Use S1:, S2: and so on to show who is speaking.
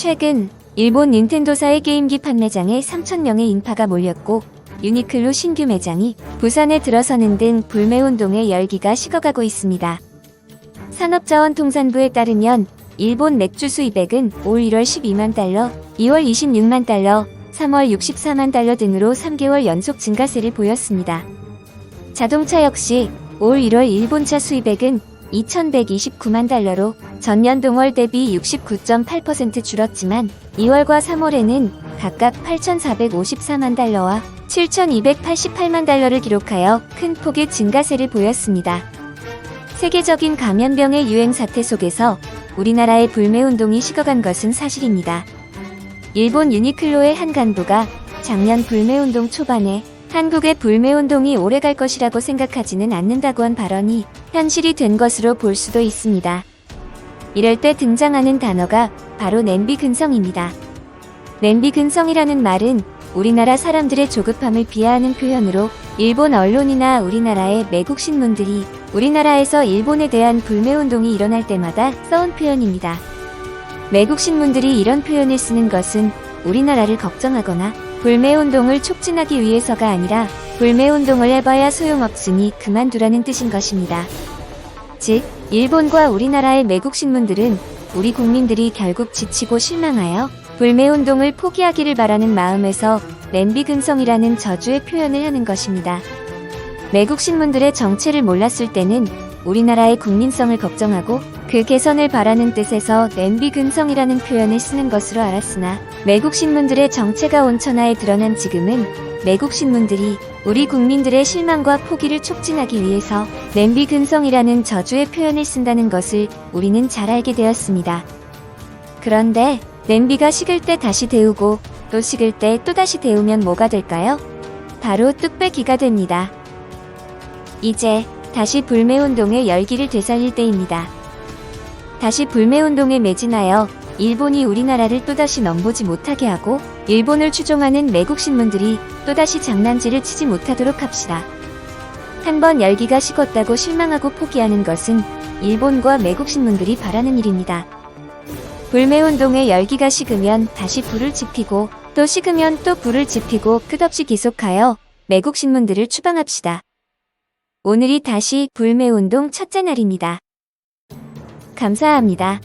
S1: 최근 일본 닌텐도사의 게임기 판매장에 3,000명의 인파가 몰렸고 유니클로 신규 매장이 부산에 들어서는 등 불매운동의 열기가 식어가고 있습니다. 산업자원통산부에 따르면 일본 맥주 수입액은 올 1월 12만 달러, 2월 26만 달러, 3월 64만 달러 등으로 3개월 연속 증가세를 보였습니다. 자동차 역시 올 1월 일본차 수입액은 2,129만 달러로 전년 동월 대비 69.8% 줄었지만 2월과 3월에는 각각 8,454만 달러와 7,288만 달러를 기록하여 큰 폭의 증가세를 보였습니다. 세계적인 감염병의 유행 사태 속에서 우리나라의 불매 운동이 식어간 것은 사실입니다. 일본 유니클로의 한 간부가 작년 불매 운동 초반에 한국의 불매 운동이 오래 갈 것이라고 생각하지는 않는다고 한 발언이 현실이 된 것으로 볼 수도 있습니다. 이럴 때 등장하는 단어가 바로 냄비 근성입니다. 냄비 근성이라는 말은 우리나라 사람들의 조급함을 비하하는 표현으로 일본 언론이나 우리나라의 매국 신문들이 우리나라에서 일본에 대한 불매운동이 일어날 때마다 써온 표현입니다. 매국 신문들이 이런 표현을 쓰는 것은 우리나라를 걱정하거나 불매운동을 촉진하기 위해서가 아니라 불매운동을 해봐야 소용없으니 그만두라는 뜻인 것입니다. 즉, 일본과 우리나라의 매국 신문들은 우리 국민들이 결국 지치고 실망하여 불매운동을 포기하기를 바라는 마음에서 냄비근성이라는 저주의 표현을 하는 것입니다. 매국 신문들의 정체를 몰랐을 때는 우리나라의 국민성을 걱정하고 그 개선을 바라는 뜻에서 냄비근성이라는 표현을 쓰는 것으로 알았으나 매국 신문들의 정체가 온천하에 드러난 지금은 매국 신문들이 우리 국민들의 실망과 포기를 촉진하기 위해서 냄비 근성이라는 저주의 표현을 쓴다는 것을 우리는 잘 알게 되었습니다. 그런데 냄비가 식을 때 다시 데우고 또 식을 때 또 다시 데우면 뭐가 될까요? 바로 뚝배기가 됩니다. 이제 다시 불매운동의 열기를 되살릴 때입니다. 다시 불매운동에 매진하여 일본이 우리나라를 또다시 넘보지 못하게 하고 일본을 추종하는 매국 신문들이 또다시 장난질을 치지 못하도록 합시다. 한번 열기가 식었다고 실망하고 포기하는 것은 일본과 매국 신문들이 바라는 일입니다. 불매운동의 열기가 식으면 다시 불을 지피고 또 식으면 또 불을 지피고 끝없이 계속하여 매국 신문들을 추방합시다. 오늘이 다시 불매운동 첫째 날입니다. 감사합니다.